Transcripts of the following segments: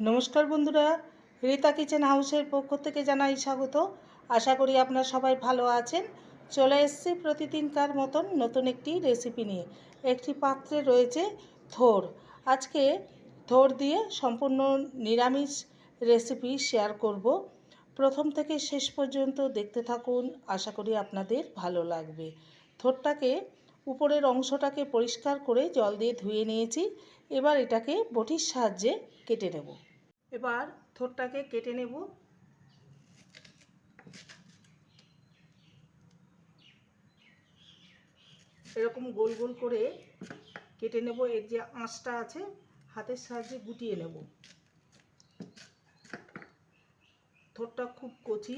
নমস্কার বন্ধুরা, রীতা কিচেন হাউসের পক্ষ থেকে জানাই স্বাগত। আশা করি আপনারা সবাই ভালো আছেন। চলে এসেছি প্রতিদিনকার মতন নতুন একটি রেসিপি নিয়ে। একটি পাত্রে রয়েছে থোর। আজকে থোর দিয়ে সম্পূর্ণ নিরামিষ রেসিপি শেয়ার করব। প্রথম থেকে শেষ পর্যন্ত দেখতে থাকুন। আশা করি আপনাদের ভালো লাগবে। থোরটাকে উপরের অংশটাকে পরিষ্কার করে জল দিয়ে ধুয়ে নিয়েছি। এবার এটাকে বটির সাহায্যে কেটে নেব। এবার থোরটাকে কেটে নেব। এরকম গোল গোল করে কেটে নেব। এর যে আঁশটা আছে, হাতের সাহায্যে গুটিয়ে নেব। থোরটা খুব কচি।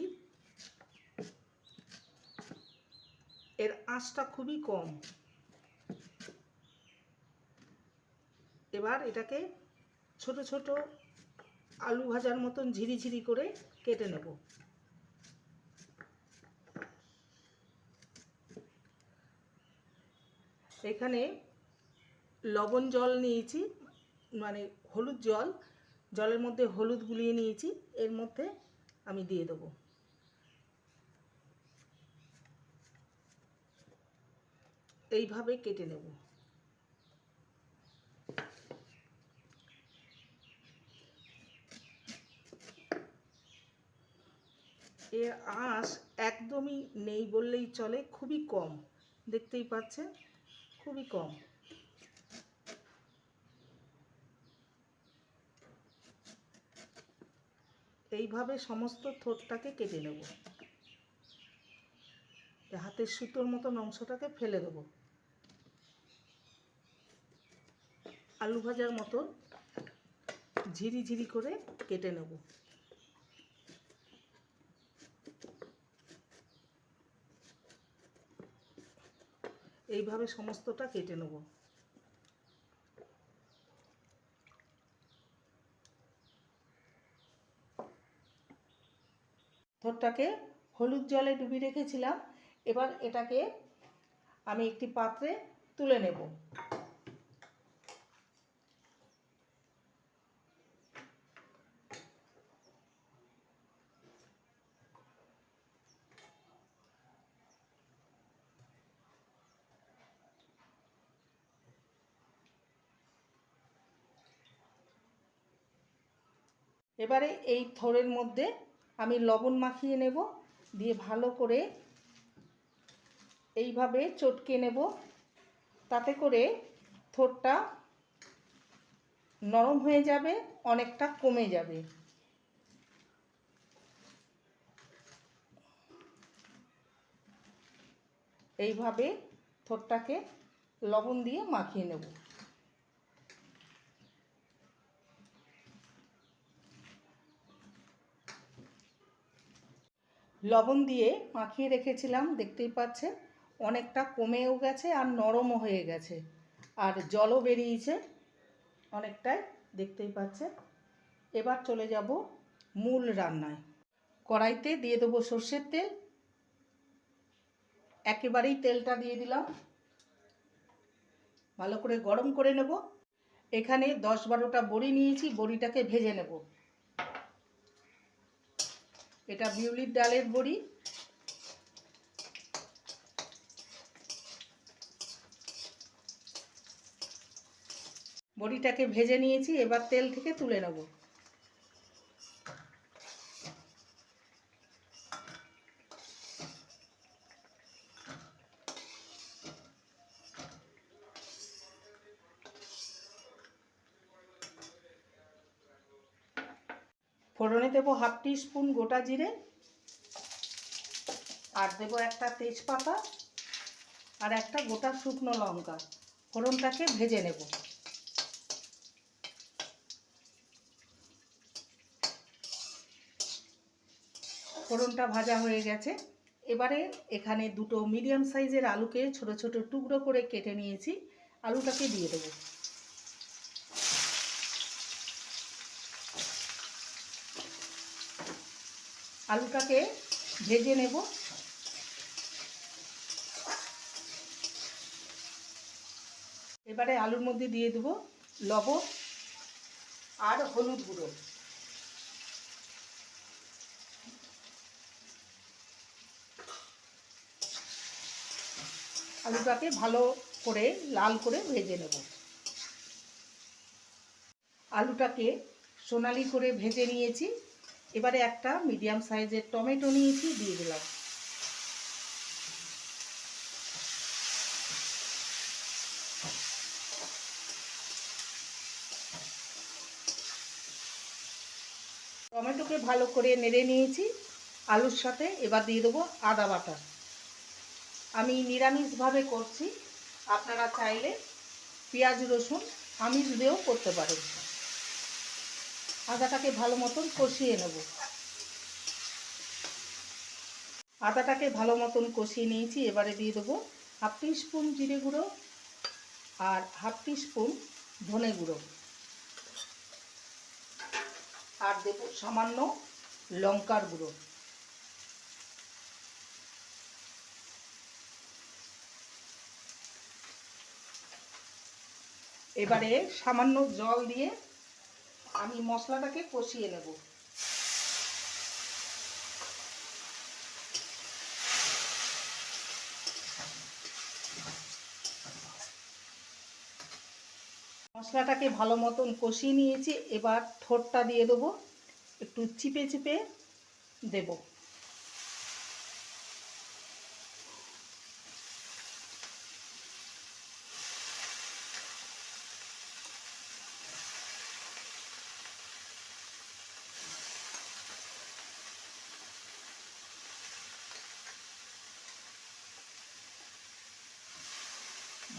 এর আঁচটা খুবই কম। এবার এটাকে ছোট ছোট আলু ভাজার মতন ঝিরিঝিরি করে কেটে নেব। এখানে লবণ জল নিয়েছি মানে হলুদ জল, জলের মধ্যে হলুদ গুলিয়ে নিয়েছি, এর মধ্যে আমি দিয়ে দেবো। এইভাবে কেটে নেব। এর আঁশ একদমই নেই বললেই চলে, খুবই কম, দেখতেই পাচ্ছেন? খুবই কম। এইভাবে সমস্ত থোটটাকে কেটে নেব। হাতের সুতোর মতন অংশটাকে ফেলে দেবো। আলু ভাজার মতন ঝিরি ঝিরি করে কেটে নেব। এইভাবে সমস্তটা কেটে নেব। থোরটাকে হলুদ জলে ডুবিয়ে রেখেছিলাম। এবার এটাকে আমি একটি পাত্রে তুলে নেব। এবারে এই থোড়ের মধ্যে আমি লবণ মাখিয়ে নেব, দিয়ে ভালো করে এইভাবে চটকে নেব। তাতে করে থোড়টা নরম হয়ে যাবে, অনেকটা কমে যাবে। এইভাবে থোড়টাকে লবণ দিয়ে মাখিয়ে নেব। লবণ দিয়ে মাখিয়ে রেখেছিলাম, দেখতেই পাচ্ছেন। অনেকটা কমেও গেছে আর নরমও হয়ে গেছে। আর জলও বেরিয়েছে, অনেকটাই, দেখতেই পাচ্ছেন। এবার চলে যাব মূল রান্নায়। কড়াইতে দিয়ে দেবো সর্ষের তেল। একেবারেই তেলটা দিয়ে দিলাম। ভালো করে গরম করে নেব। এখানে দশ বারোটা বড়ি নিয়েছি, বড়িটাকে ভেজে নেব। এটা বিউলির ডালের বড়ি। বড়িটাকে ভেজে নিয়েছি এবার তেল থেকে তুলে নেব। ফোড়নে দেবো হাফ টি স্পুন গোটা জিরে আর দেবো একটা তেজপাতা আর একটা গোটা শুকনো লঙ্কা। ফোড়নটাকে ভেজে নেব। ফোড়নটা ভাজা হয়ে গেছে। এবারে এখানে দুটো মিডিয়াম সাইজের আলুকে ছোট ছোট টুকরো করে কেটে নিয়েছি। আলুটাকে দিয়ে দেবো। আলুটাকে ভেজে নেব। এবারে আলুর মধ্যে দিয়ে দেবো লবণ আর হলুদ গুঁড়ো। আলুটাকে ভালো করে লাল করে ভেজে নেব। আলুটাকে সোনালি করে ভেজে নিয়েছি। এবারে একটা মিডিয়াম সাইজের টমেটো নিয়েছি, দিয়ে দিলাম। টমেটোকে ভালো করে নেড়ে নিয়েছি, আলুর সাথে। এবার দিয়ে দেবো আদা বাটা। আমি নিরামিষভাবে করছি, আপনারা চাইলে পেঁয়াজ রসুন আমিষ দিয়েও করতে পারেন। আদাটাকে ভালো মতন কষিয়ে নেব। আদাটাকে ভালো মতন কষিয়ে নিয়েছি, এবারে দিয়ে দেবো হাফ স্পুন জিরে গুঁড়ো আর হাফ স্পুন ধনে গুঁড়ো। আর দেবো সামান্য লঙ্কার গুঁড়ো। এবারে সামান্য জল দিয়ে আমি মশলাটাকে কষিয়ে নেব। মশলাটাকে ভালো মতন কষিয়ে নিয়েছি, এবার ঠোঁটটা দিয়ে দেবো, একটু চিপে চিপে দেব।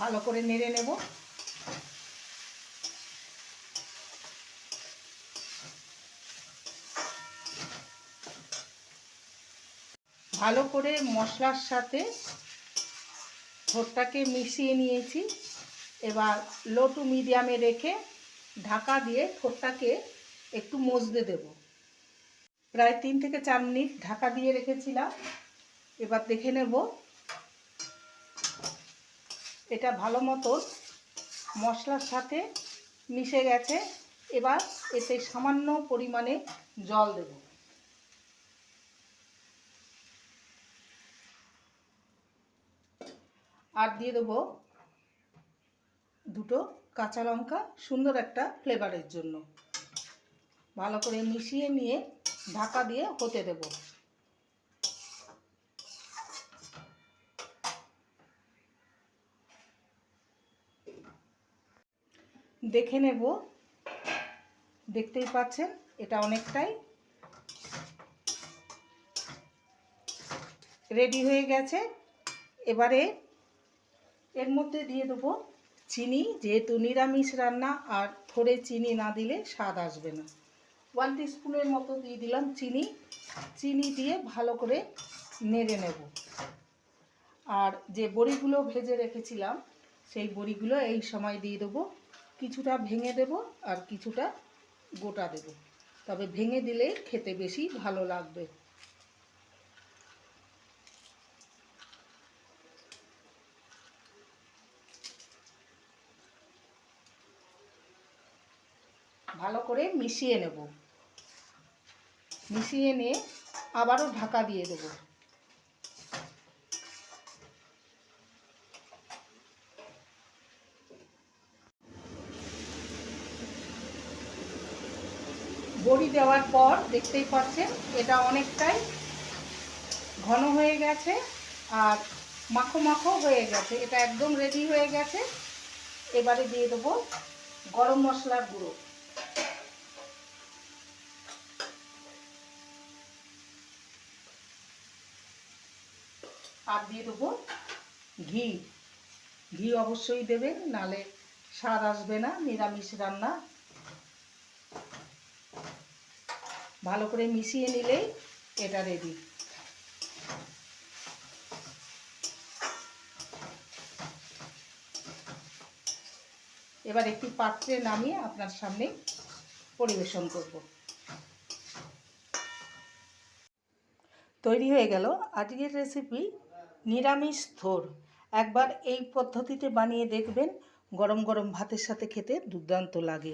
ভালো করে নেড়ে নেব। ভালো করে মশলার সাথে ঠোঁটটাকে মিশিয়ে নিয়েছি। এবার লো টু মিডিয়ামে রেখে ঢাকা দিয়ে ঠোঁটটাকে একটু মজতে দেব। প্রায় তিন থেকে চার মিনিট ঢাকা দিয়ে রেখেছিলাম। এবার দেখে নেব এটা ভালো মতন মশলার সাথে মিশে গেছে। এবার এতে সামান্য পরিমাণে জল দেব। আর দিয়ে দেবো দুটো কাঁচা লঙ্কা, সুন্দর একটা ফ্লেভারের জন্য। ভালো করে মিশিয়ে নিয়ে ঢাকা দিয়ে হতে দেবো। দেখে নেব। দেখতেই পাচ্ছেন, এটা অনেকটাই রেডি হয়ে গেছে। এবারে এর মধ্যে দিয়ে দেবো চিনি, যেহেতু নিরামিষ রান্না আর থোড়ে চিনি না দিলে স্বাদ আসবে না। ওয়ান স্পুনের মতো দিয়ে দিলাম চিনি। চিনি দিয়ে ভালো করে নেড়ে নেব। আর যে বড়িগুলো ভেজে রেখেছিলাম, সেই বড়িগুলো এই সময় দিয়ে দেবো। কিছুটা ভেঙে দেব আর কিছুটা গোটা দেব। তবে ভেঙে দিলে খেতে বেশি ভালো লাগবে। ভালো করে মিশিয়ে নেব। মিশিয়ে নিয়ে আবারও ঢাকা দিয়ে দেবো বড়ি দেওয়ার পর দেখতেই পাচ্ছেন, এটা অনেকটাই ঘন হয়ে গেছে আর মাখো মাখো হয়ে গেছে। এটা একদম রেডি হয়ে গেছে। এবারে দিয়ে দেবো গরম মশলার গুঁড়ো। আর দিয়ে দেবো ঘি। ঘি অবশ্যই দেবেন, নালে স্বাদ আসবে না, নিরামিষ রান্না। ভালো করে মিশিয়ে নিলেই এটা রেডি এবার একটি পাত্রে নামিয়ে আপনার সামনে পরিবেশন করব। তৈরি হয়ে গেল আজকের রেসিপি নিরামিষ থোর। একবার এই পদ্ধতিতে বানিয়ে দেখবেন গরম গরম ভাতের সাথে খেতে দুর্দান্ত লাগে।